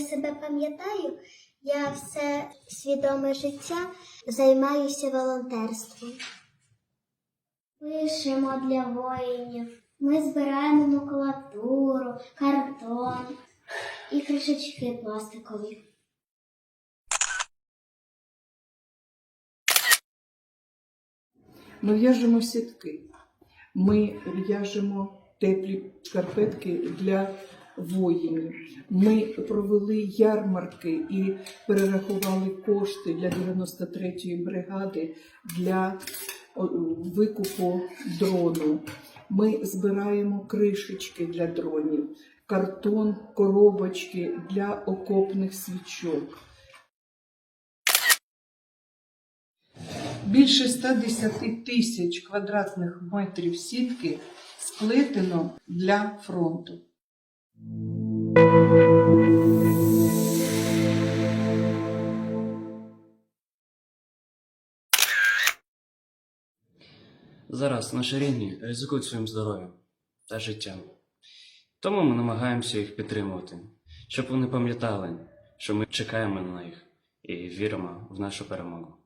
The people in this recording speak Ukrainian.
себе пам'ятаю, я все свідоме життя займаюся волонтерством. Пишемо для воїнів. Ми збираємо макулатуру, картон і кришечки пластикові. Ми в'яжемо сітки, ми в'яжемо теплі шкарпетки для воїнів. Ми провели ярмарки і перерахували кошти для 93-ї бригади для викупу дрону. Ми збираємо кришечки для дронів, картон, коробочки для окопних свічок. Більше 110 тисяч квадратних метрів сітки сплетено для фронту. Зараз наші рідні ризикують своїм здоров'ям та життям. Тому ми намагаємося їх підтримувати, щоб вони пам'ятали, що ми чекаємо на них і віримо в нашу перемогу.